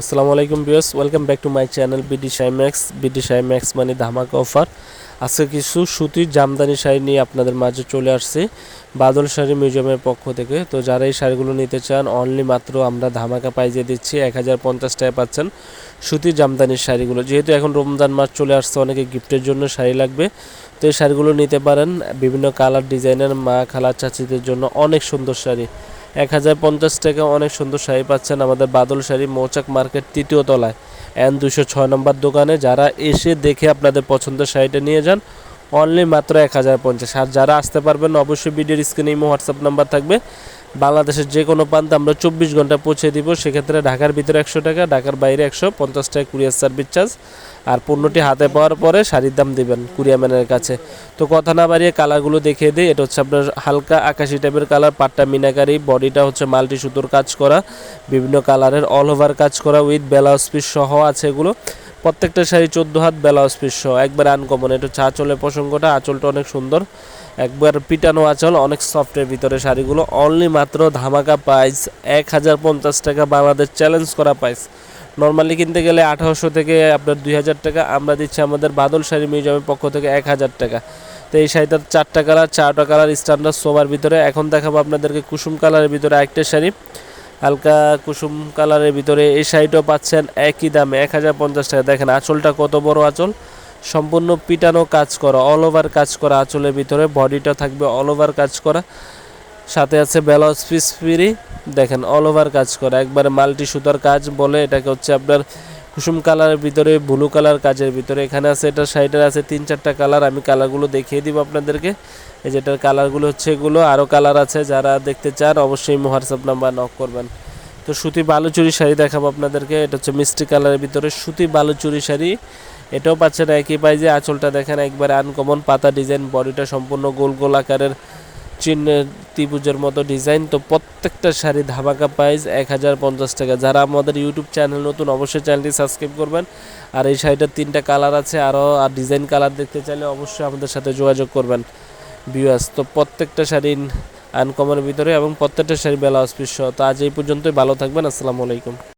আসসালামু আলাইকুম বিয়স welcome back to my channel BD Shymax BD Shymax মানে ধামাকা অফার। আজকে কিছু সুতির জামদানি শাড়ি নিয়ে আপনাদের মাঝে চলে আসছি, বাদল শাড়ি মিউজিয়ামের পক্ষ থেকে। তো যারা এই শাড়িগুলো নিতে চান অনলি মাত্র আমরা ধামাকা পাইজে দিচ্ছি, এক হাজার পঞ্চাশ টাকা পাচ্ছেন সুতির জামদানির শাড়িগুলো। যেহেতু এখন রমজান মাস চলে আসছে, অনেকে গিফটের জন্য শাড়ি লাগবে। তো এই শাড়িগুলো নিতে পারেন, বিভিন্ন কালার ডিজাইনের মা খালা চাচিদের জন্য অনেক সুন্দর শাড়ি। এক হাজার পঞ্চাশ টাকা অনেক সুন্দর শাড়ি পাচ্ছেন আমাদের বাদল শাড়ি মৌচাক মার্কেট তৃতীয় তলায়। এন দুশো ছয় নম্বর দোকানে যারা এসে দেখে আপনাদের পছন্দের শাড়িটা নিয়ে যান অনলি মাত্র এক হাজার পঞ্চাশ। আর যারা আসতে পারবেন অবশ্যই ভিডিওর স্ক্রিনে হোয়াটসঅ্যাপ নাম্বার থাকবে। বাংলাদেশের যে কোনো প্রান্তে আমরা চব্বিশ ঘণ্টা পৌঁছে দিব। সেক্ষেত্রে ঢাকার ভিতরে একশো টাকা, ঢাকার বাইরে একশো, পঞ্চাশ টাকা কুরিয়ার সার্ভিস চার্জ। আর পণ্যটি হাতে পাওয়ার পরে শাড়ির দাম দিবেন কুরিয়াম্যানের কাছে। তো কথা না বাড়িয়ে কালারগুলো দেখিয়ে দিই। এটা হচ্ছে আপনার হালকা আকাশি টাইপের কালার, পাটটা মিনাকারি, বডিটা হচ্ছে মাল্টি সুতোর কাজ করা, বিভিন্ন কালারের অল ওভার কাজ করা উইথ ব্লাউজ পিস সহ আছে এগুলো। প্রত্যেকটা শাড়ি চোদ্দ হাত, ব্লাউজ পিস সহ। একবার আনকমন এটা হচ্ছে আঁচলের প্রসঙ্গটা। আঁচলটা অনেক সুন্দর। একবার পিটানো আঁচল, অনেক সফটের ভিতরে শাড়িগুলো। অনলি মাত্র ধামাকা প্রাইস এক হাজার পঞ্চাশ টাকা বাংলাদেশ চ্যালেঞ্জ করা প্রাইস নর্মালি কিনতে গেলে আঠারোশো থেকে আপনার দুই হাজার টাকা। আমরা দিচ্ছি আমাদের বাদল শাড়ি মিউজিয়ামের পক্ষ থেকে এক হাজার টাকা। তো এই শাড়িটার চারটা কালার চারটা কালার স্ট্যান্ডার্ড সোবার ভিতরে। এখন দেখাবো আপনাদেরকে কুসুম কালারের ভিতরে একটা শাড়ি। হালকা কুসুম কালারের ভিতরে এই শাড়িটাও পাচ্ছেন একই দামে এক হাজার পঞ্চাশ টাকা। দেখেন, আঁচলটা কত বড় আঁচল? সম্পূর্ণ পিটানো কাজ করা অল ওভার কাজ করা আঁচলের ভিতরে। বডিটা থাকবে অল ওভার কাজ করা। সাথে আছে ব্লাউজ পিস ফিরি। দেখেন অল ওভার কাজ করা। একবারে মাল্টি সুতার কাজ বলে এটাকে হচ্ছে আপনার কুসুম কালারের ভিতরে, ব্লু কালার কাজের ভিতরে। এখানে আছে, এটা সাইডের আছে তিন চারটা কালার। আমি কালারগুলো দেখিয়ে দিব আপনাদেরকে। এই যেটার কালারগুলো হচ্ছে এগুলো। আরও কালার আছে, যারা দেখতে চান অবশ্যই হোয়াটসঅ্যাপ নাম্বার নক করবেন। তো সুতি বালুচুরি শাড়ি দেখাবো আপনাদেরকে। এটা হচ্ছে মিষ্টি কালারের ভিতরে সুতি বালুচুরি শাড়ি। এটাও পাচ্ছেন একই পাই যে আঁচলটা দেখেন, একবারে আনকমন পাতা ডিজাইন বডিটা সম্পূর্ণ গোল গোল আকারের। চিহ্নের ত্রিভুজের মতো ডিজাইন। তো প্রত্যেকটা শাড়ি ধামাকা প্রাইস এক হাজার পঞ্চাশ টাকা। যারা আমাদের ইউটিউব চ্যানেল নতুন, অবশ্যই চ্যানেলটি সাবস্ক্রাইব করবেন। আর এই শাড়িটার তিনটা কালার আছে আরও আর ডিজাইন কালার দেখতে চাইলে অবশ্যই আমাদের সাথে যোগাযোগ করবেন। ভিউয়ার্স তো প্রত্যেকটা শাড়ি আনকমনের ভিতরে এবং প্রত্যেকটা শাড়ি বেলা অস্পৃশ্য তো আজ এই পর্যন্তই, ভালো থাকবেন, আসসালামু আলাইকুম।